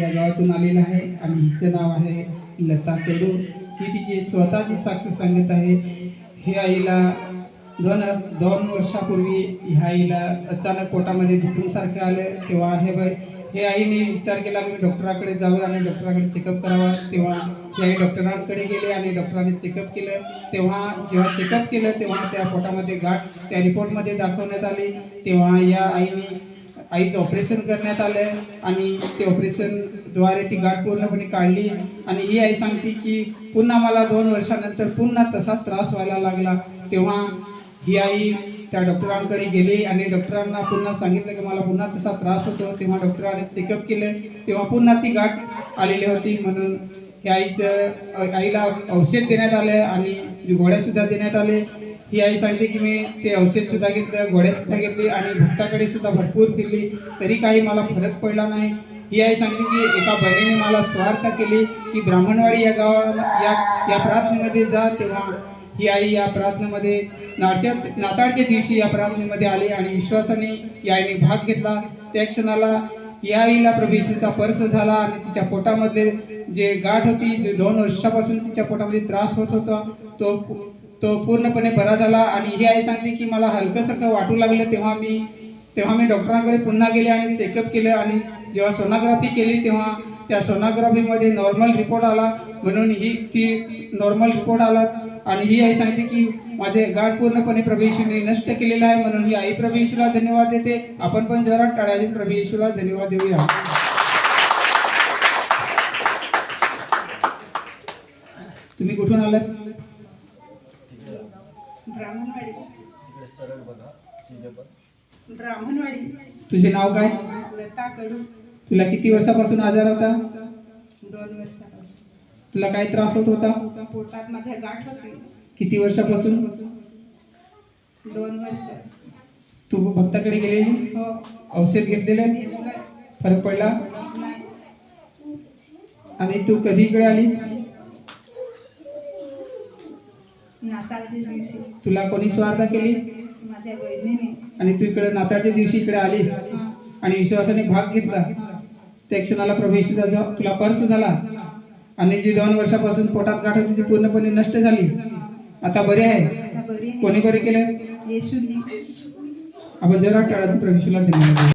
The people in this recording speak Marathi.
या गावातून आलेला आहे. आणि हिचं नाव आहे लता कडू ही तिची स्वतःची साक्ष सांगत आहे. हे आईला दोन दोन वर्षापूर्वी ह्या आईला अचानक पोटामध्ये दुखूनसारखं आलं. तेव्हा हे बाय हे आईने विचार केला की मी डॉक्टराकडे जावं आणि डॉक्टराकडे चेकअप करावा. तेव्हा ही आई डॉक्टरांकडे गेले आणि डॉक्टरांनी चेकअप केलं. तेव्हा जेव्हा चेकअप केलं तेव्हा त्या पोटामध्ये गाठ त्या रिपोर्टमध्ये दाखवण्यात आली. तेव्हा या आईने आईचं ऑपरेशन करण्यात आलं आणि ते ऑपरेशनद्वारे ती गाठ पूर्णपणे काढली आणि ही आई सांगते की पुन्हा मला दोन वर्षानंतर पुन्हा तसा त्रास व्हायला लागला. तेव्हा ही आई त्या डॉक्टरांकडे गेली आणि डॉक्टरांना पुन्हा सांगितलं की मला पुन्हा तसा त्रास होतो. तेव्हा डॉक्टरांनी चेकअप केलं. तेव्हा पुन्हा ती गाठ आलेली होती. म्हणून ह्या आईचं आईला औषध देण्यात आलं आणि गोळ्यासुद्धा देण्यात आले. ही आई सांगते की मी ते औषधसुद्धा घेतलं घोड्यासुद्धा घेतली आणि भक्ताकडे सुद्धा भरपूर फिरली. तरी काही मला फरक पडला नाही. ही आई सांगते की एका बहिणीने मला स्वार्थ केली की ब्राह्मणवाडी या गावाला या या प्रार्थनेमध्ये जा तेव्हा ही आई या प्रार्थनेमध्ये नाच्या नाताळच्या दिवशी या प्रार्थनेमध्ये आली आणि विश्वासाने या आईने भाग घेतला. त्या क्षणाला या आईला प्रभू पर्स झाला आणि तिच्या पोटामधले जे गाठ होती जे दोन वर्षापासून तिच्या पोटामध्ये त्रास होत होता तो तो पूर्णपणे बरा झाला आणि ही आई सांगते की मला हलकंसारखं वाटू लागलं तेव्हा मी तेव्हा मी डॉक्टरांकडे पुन्हा गेले आणि चेकअप केलं आणि जेव्हा सोनोग्राफी केली तेव्हा त्या सोनोग्राफीमध्ये नॉर्मल रिपोर्ट आला. म्हणून ही ती नॉर्मल रिपोर्ट आला आणि ही आई सांगते की माझे गाठ पूर्णपणे प्रभेशूने नष्ट केलेलं आहे. म्हणून ही आई प्रभेशूला धन्यवाद देते. आपण पण जरा टाळ्याने प्रभेशूला धन्यवाद देऊया. तुम्ही कुठून आलात? ब्राह्मणवाडी. इकडे सरळ बघा सीधे पण. ब्राह्मणवाडी. तुझे नाव काय? लता कडू. तुला किती वर्षापासून आजार होता? दोन वर्षापासून. तुला काय त्रास होत होता? पोटात माझ्या गाठ होती. किती वर्षापासून? दोन वर्ष. तू भक्ताकडे गेलेली? हो. औषध घेतलेलं? घेतलं. फरक पडला? नाही. आणि तू कधी इकडे आलीस? नाताळच्या दिवशी. तुला कोणी स्वार्थ केली? माझ्या बहिणीने आणि तू इकडे नाताळच्या दिवशी इकडे आलीस आणि विश्वासाने भाग घेतला. त्या क्षणाला जो तुला पर्स झाला. आणि जी दोन वर्षापासून पोटात गाठ होती ती पूर्णपणे नष्ट झाली. आता बरे आहे? कोणी बरे केलं? आपण जरा धन्यवाद देऊ.